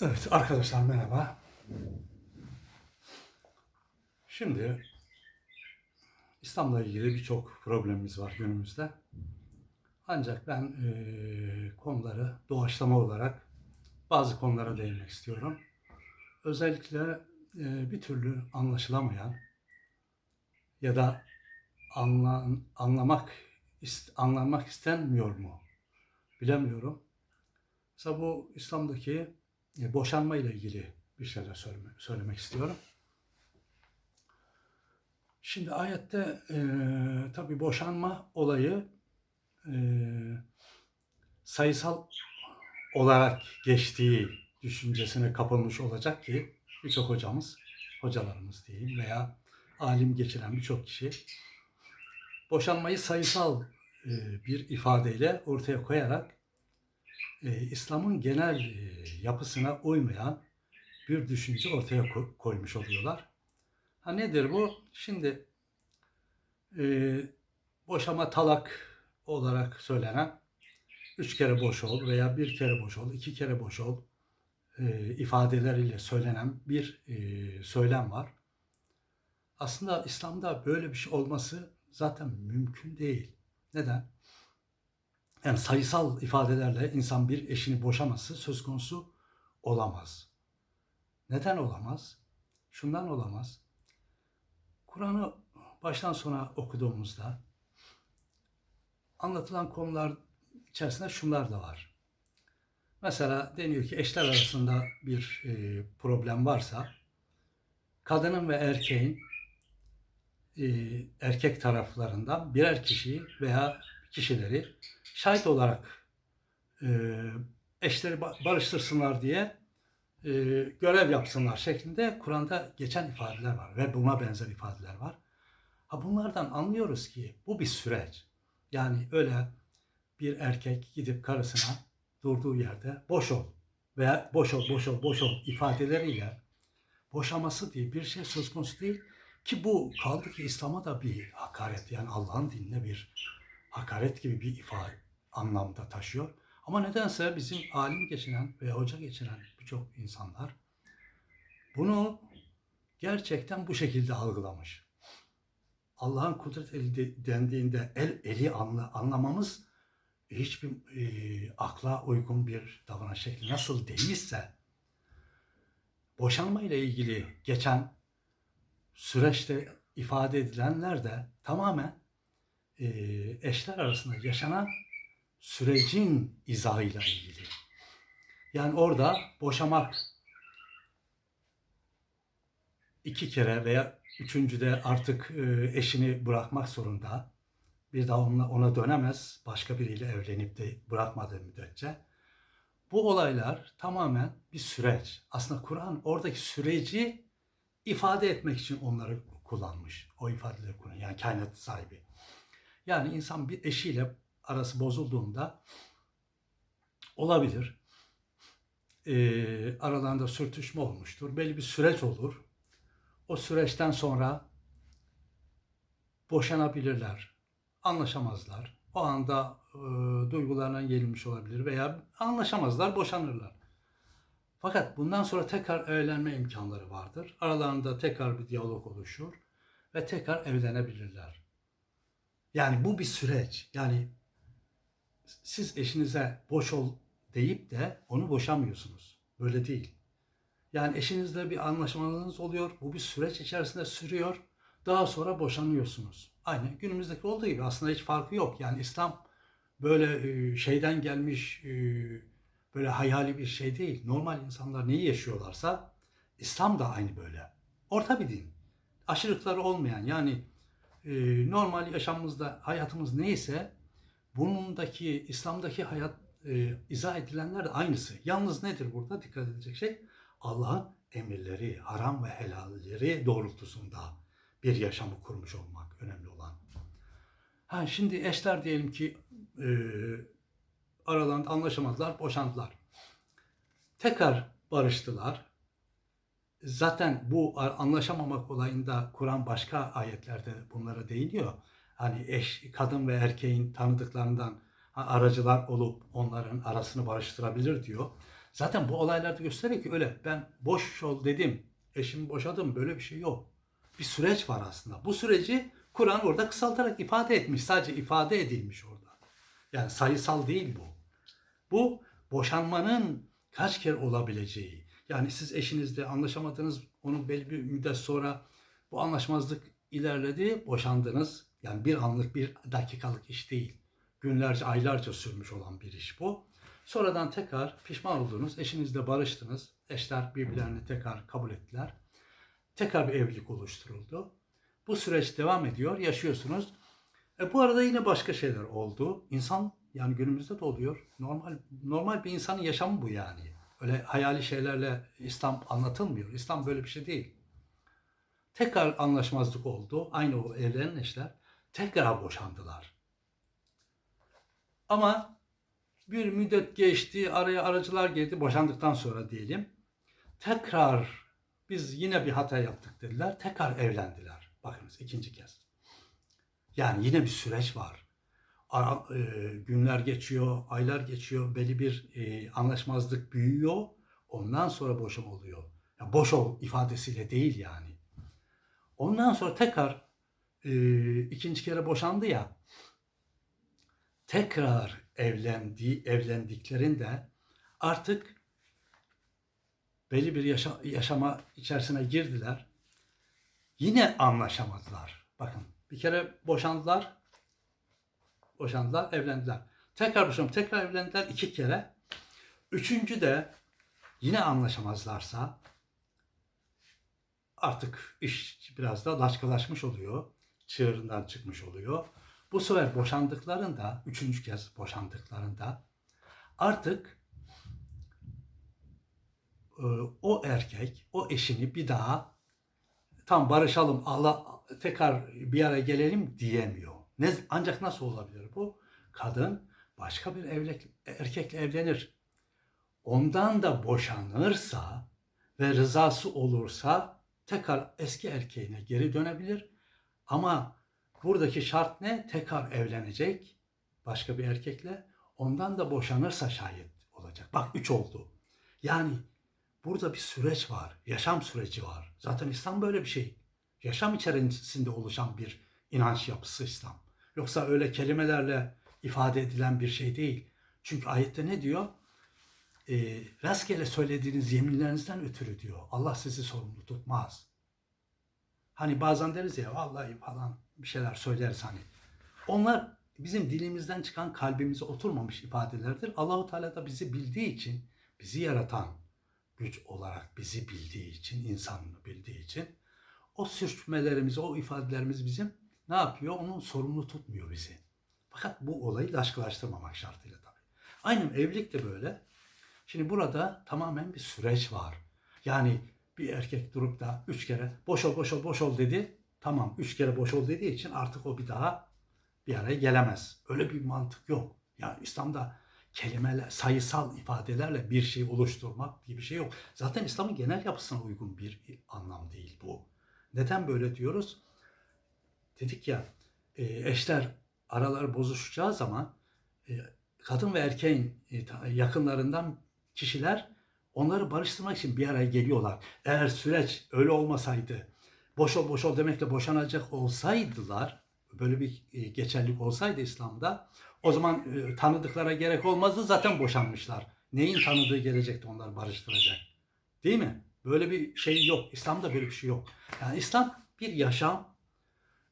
Evet arkadaşlar merhaba. Şimdi İslam'la ilgili birçok problemimiz var günümüzde. Ancak ben eee, konuları doğaçlama olarak bazı konulara değinmek istiyorum. Özellikle eee, bir türlü anlaşılamayan ya da anla, anlamak ist- anlamak istenmiyor mu? Bilemiyorum. Mesela bu İslam'daki e, boşanma ile ilgili bir şeyler söyleme, söylemek istiyorum. Şimdi ayette e, tabi boşanma olayı e, sayısal olarak geçtiği düşüncesine kapılmış olacak ki birçok hocamız, hocalarımız diyeyim veya alim geçiren birçok kişi boşanmayı sayısal e, bir ifadeyle ortaya koyarak e, İslam'ın genel e, yapısına uymayan bir düşünce ortaya ko- koymuş oluyorlar. Ha nedir bu? Şimdi e, boşama talak olarak söylenen üç kere boş ol veya bir kere boş ol, iki kere boş ol e, ifadeleriyle söylenen bir e, söylem var. Aslında İslam'da böyle bir şey olması zaten mümkün değil. Neden? Yani sayısal ifadelerle insan bir eşini boşaması söz konusu olamaz. Neden olamaz? Şundan olamaz. Kur'an'ı baştan sona okuduğumuzda anlatılan konular içerisinde şunlar da var. Mesela deniyor ki eşler arasında bir e, problem varsa kadının ve erkeğin e, erkek taraflarından birer kişiyi veya kişileri şahit olarak e, eşleri ba- barıştırsınlar diye e, görev yapsınlar şeklinde Kur'an'da geçen ifadeler var ve buna benzer ifadeler var. Ha bunlardan anlıyoruz ki bu bir süreç. Yani öyle bir erkek gidip karısına durduğu yerde boş ol veya boş ol, boş ol, boş ol ifadeleriyle boşaması diye bir şey söz konusu değil. Ki bu kaldı ki İslam'a da bir hakaret yani Allah'ın dinine bir hakaret gibi bir ifade anlamda taşıyor. Ama nedense bizim alim geçinen ve hoca geçinen birçok insanlar bunu gerçekten bu şekilde algılamış. Allah'ın kudret eli de- dendiğinde el eli anla, anlamamız hiçbir e, akla uygun bir davranış şekli nasıl değilse boşanma ile ilgili geçen süreçte ifade edilenler de tamamen e, eşler arasında yaşanan sürecin izahıyla ilgili. Yani orada boşamak iki kere veya üçüncüde artık e, eşini bırakmak zorunda. Bir daha ona, ona dönemez başka biriyle evlenip de bırakmadığı müddetçe. Bu olaylar tamamen bir süreç. Aslında Kur'an oradaki süreci ifade etmek için onları kullanmış. O ifadeleri kullanıyor. Yani kainat sahibi. Yani insan bir eşiyle arası bozulduğunda olabilir. Ee, aralarında sürtüşme olmuştur. Belli bir süreç olur. O süreçten sonra boşanabilirler. Anlaşamazlar. O anda e, duygularına yenilmiş olabilir veya anlaşamazlar, boşanırlar. Fakat bundan sonra tekrar evlenme imkanları vardır. Aralarında tekrar bir diyalog oluşur ve tekrar evlenebilirler. Yani bu bir süreç. Yani siz eşinize boş ol deyip de onu boşamıyorsunuz. Böyle değil. Yani eşinizle bir anlaşmanız oluyor. Bu bir süreç içerisinde sürüyor. Daha sonra boşanıyorsunuz. Aynı günümüzdeki olduğu gibi aslında hiç farkı yok. Yani İslam böyle e, şeyden gelmiş e, böyle hayali bir şey değil. Normal insanlar neyi yaşıyorlarsa İslam da aynı böyle. Orta bir din. Aşırılıkları olmayan yani e, normal yaşamımızda hayatımız neyse bunundaki İslam'daki hayat e, izah edilenler de aynısı. Yalnız nedir burada dikkat edilecek şey? Allah'ın emirleri, haram ve helalleri doğrultusunda bir yaşamı kurmuş olmak önemli olan. Ha şimdi eşler diyelim ki e, aralarında anlaşamadılar, boşandılar. Tekrar barıştılar. Zaten bu anlaşamamak olayında Kur'an başka ayetlerde bunlara değiniyor. Hani eş, kadın ve erkeğin tanıdıklarından aracılar olup onların arasını barıştırabilir diyor. Zaten bu olaylarda gösteriyor ki öyle ben boş ol dedim, eşimi boşadım böyle bir şey yok. Bir süreç var aslında. Bu süreci Kur'an orada kısaltarak ifade etmiş. Sadece ifade edilmiş orada. Yani sayısal değil bu. Bu boşanmanın kaç kere olabileceği. Yani siz eşinizle anlaşamadınız, onun belli bir müddet sonra bu anlaşmazlık ilerledi, boşandınız. Yani bir anlık, bir dakikalık iş değil. Günlerce, aylarca sürmüş olan bir iş bu. Sonradan tekrar pişman oldunuz, eşinizle barıştınız. Eşler birbirlerini tekrar kabul ettiler. Tekrar bir evlilik oluşturuldu. Bu süreç devam ediyor, yaşıyorsunuz. E bu arada yine başka şeyler oldu. İnsan yani günümüzde de oluyor. Normal normal bir insanın yaşamı bu yani. Öyle hayali şeylerle İslam anlatılmıyor. İslam böyle bir şey değil. Tekrar anlaşmazlık oldu. Aynı o evlenen eşler tekrar boşandılar. Ama bir müddet geçti, araya aracılar girdi, boşandıktan sonra diyelim. Tekrar biz yine bir hata yaptık dediler. Tekrar evlendiler. Bakınız ikinci kez. Yani yine bir süreç var. E, günler geçiyor, aylar geçiyor, belli bir e, anlaşmazlık büyüyor. Ondan sonra boşum oluyor. Ya boş ol ifadesiyle değil yani. Ondan sonra tekrar e, ikinci kere boşandı ya. Tekrar evlendi, evlendiklerinde artık belli bir yaşa, yaşama içerisine girdiler. Yine anlaşamadılar. Bakın bir kere boşandılar. Boşandılar, evlendiler. Tekrar boşanıp tekrar evlendiler iki kere. Üçüncü de yine anlaşamazlarsa artık iş biraz da laçkalaşmış oluyor. Çığırından çıkmış oluyor. Bu sefer boşandıklarında, üçüncü kez boşandıklarında artık e, o erkek, o eşini bir daha tam barışalım, Allah tekrar bir araya gelelim diyemiyor. Ne, ancak nasıl olabilir bu? Kadın başka bir evlek, erkekle evlenir. Ondan da boşanırsa ve rızası olursa tekrar eski erkeğine geri dönebilir. Ama buradaki şart ne? Tekrar evlenecek başka bir erkekle. Ondan da boşanırsa şayet olacak. Bak üç oldu. Yani burada bir süreç var. Yaşam süreci var. Zaten İslam böyle bir şey. Yaşam içerisinde oluşan bir inanç yapısı İslam. Yoksa öyle kelimelerle ifade edilen bir şey değil. Çünkü ayette ne diyor? E, rastgele söylediğiniz yeminlerinizden ötürü diyor. Allah sizi sorumlu tutmaz. Hani bazen deriz ya vallahi falan bir şeyler söyleriz hani. Onlar bizim dilimizden çıkan kalbimize oturmamış ifadelerdir. Allahu Teala da bizi bildiği için, bizi yaratan güç olarak bizi bildiği için, insanını bildiği için o sürçmelerimizi, o ifadelerimiz bizim ne yapıyor? Onun sorumlu tutmuyor bizi. Fakat bu olayı laşkılaştırmamak şartıyla tabii. Aynen evlilik de böyle. Şimdi burada tamamen bir süreç var. Yani bir erkek durup da üç kere boş ol boş ol boş ol dedi. Tamam üç kere boş ol dediği için artık o bir daha bir araya gelemez. Öyle bir mantık yok. Yani İslam'da kelimeler, sayısal ifadelerle bir şey oluşturmak diye bir şey yok. Zaten İslam'ın genel yapısına uygun bir anlam değil bu. Neden böyle diyoruz? Dedik ya e, eşler araları bozuşacağı zaman e, kadın ve erkeğin e, yakınlarından kişiler onları barıştırmak için bir araya geliyorlar. Eğer süreç öyle olmasaydı, boş ol boş ol demekle boşanacak olsaydılar, böyle bir geçerlilik olsaydı İslam'da, o zaman tanıdıklara gerek olmazdı zaten boşanmışlar. Neyin tanıdığı gelecekti onları barıştıracak? Değil mi? Böyle bir şey yok. İslam'da böyle bir şey yok. Yani İslam bir yaşam.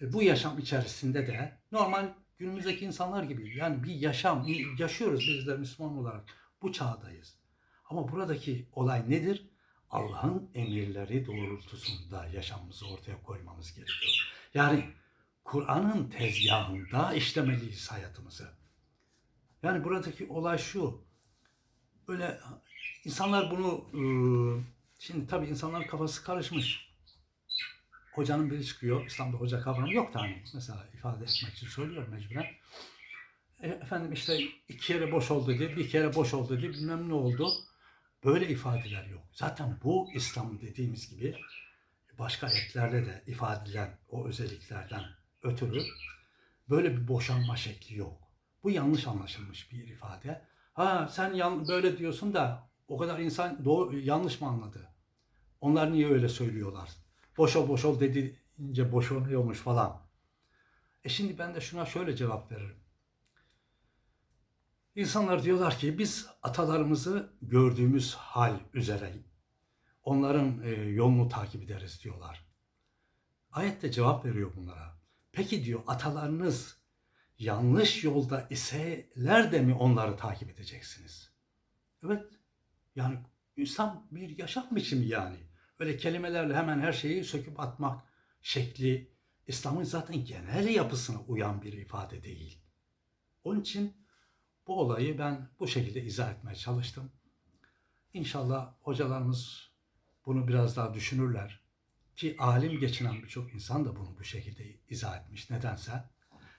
Bu yaşam içerisinde de normal günümüzdeki insanlar gibi yani bir yaşam yaşıyoruz biz de Müslüman olarak. Bu çağdayız. Ama buradaki olay nedir? Allah'ın emirleri doğrultusunda yaşamımızı ortaya koymamız gerekiyor. Yani Kur'an'ın tezgahında işlemeliyiz hayatımızı. Yani buradaki olay şu. Böyle insanlar bunu şimdi tabii insanların kafası karışmış. Hocanın biri çıkıyor. İslam'da hoca kavramı yok da hani mesela ifade etmek için söylüyorum mecburen. E, efendim işte iki kere boş oldu dedi, bir kere boş oldu dedi, bilmem ne oldu. Böyle ifadeler yok. Zaten bu İslam dediğimiz gibi başka ayetlerle de ifade edilen o özelliklerden ötürü böyle bir boşanma şekli yok. Bu yanlış anlaşılmış bir ifade. Ha sen yan, böyle diyorsun da O kadar insan doğru, yanlış mı anladı? Onlar niye öyle söylüyorlar? Boşol boşol dediğince boşanıyormuş falan. E şimdi ben de şuna şöyle cevap veririm. İnsanlar diyorlar ki biz atalarımızı gördüğümüz hal üzere onların e, yolunu takip ederiz diyorlar. Ayet de cevap veriyor bunlara. Peki diyor atalarınız yanlış yolda iseler de mi onları takip edeceksiniz? Evet. Yani İslam bir yaşam biçimi yani. Öyle kelimelerle hemen her şeyi söküp atmak şekli İslam'ın zaten genel yapısına uyan bir ifade değil. Onun için bu olayı ben bu şekilde izah etmeye çalıştım. İnşallah hocalarımız bunu biraz daha düşünürler. Ki alim geçinen birçok insan da bunu bu şekilde izah etmiş nedense.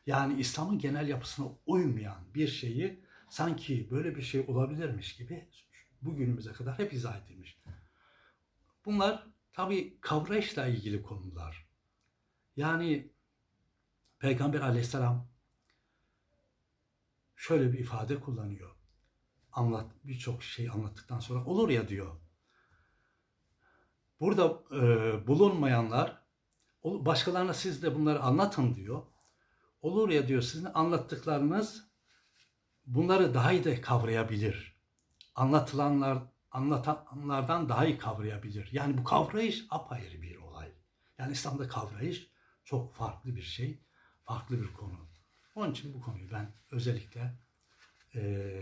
Yani İslam'ın genel yapısına uymayan bir şeyi sanki böyle bir şey olabilirmiş gibi bugünümüze kadar hep izah edilmiş. Bunlar tabi kavrayışla ilgili konular. Yani Peygamber aleyhisselam şöyle bir ifade kullanıyor. Anlat birçok şey anlattıktan sonra olur ya diyor. Burada e, bulunmayanlar "Ol- başkalarına siz de bunları anlatın diyor. Olur ya diyor sizin anlattıklarınız bunları daha iyi de kavrayabilir. Anlatılanlar anlatanlardan daha iyi kavrayabilir. Yani bu kavrayış apayrı bir olay. Yani İslam'da kavrayış çok farklı bir şey, farklı bir konu. Onun için bu konuyu ben özellikle e,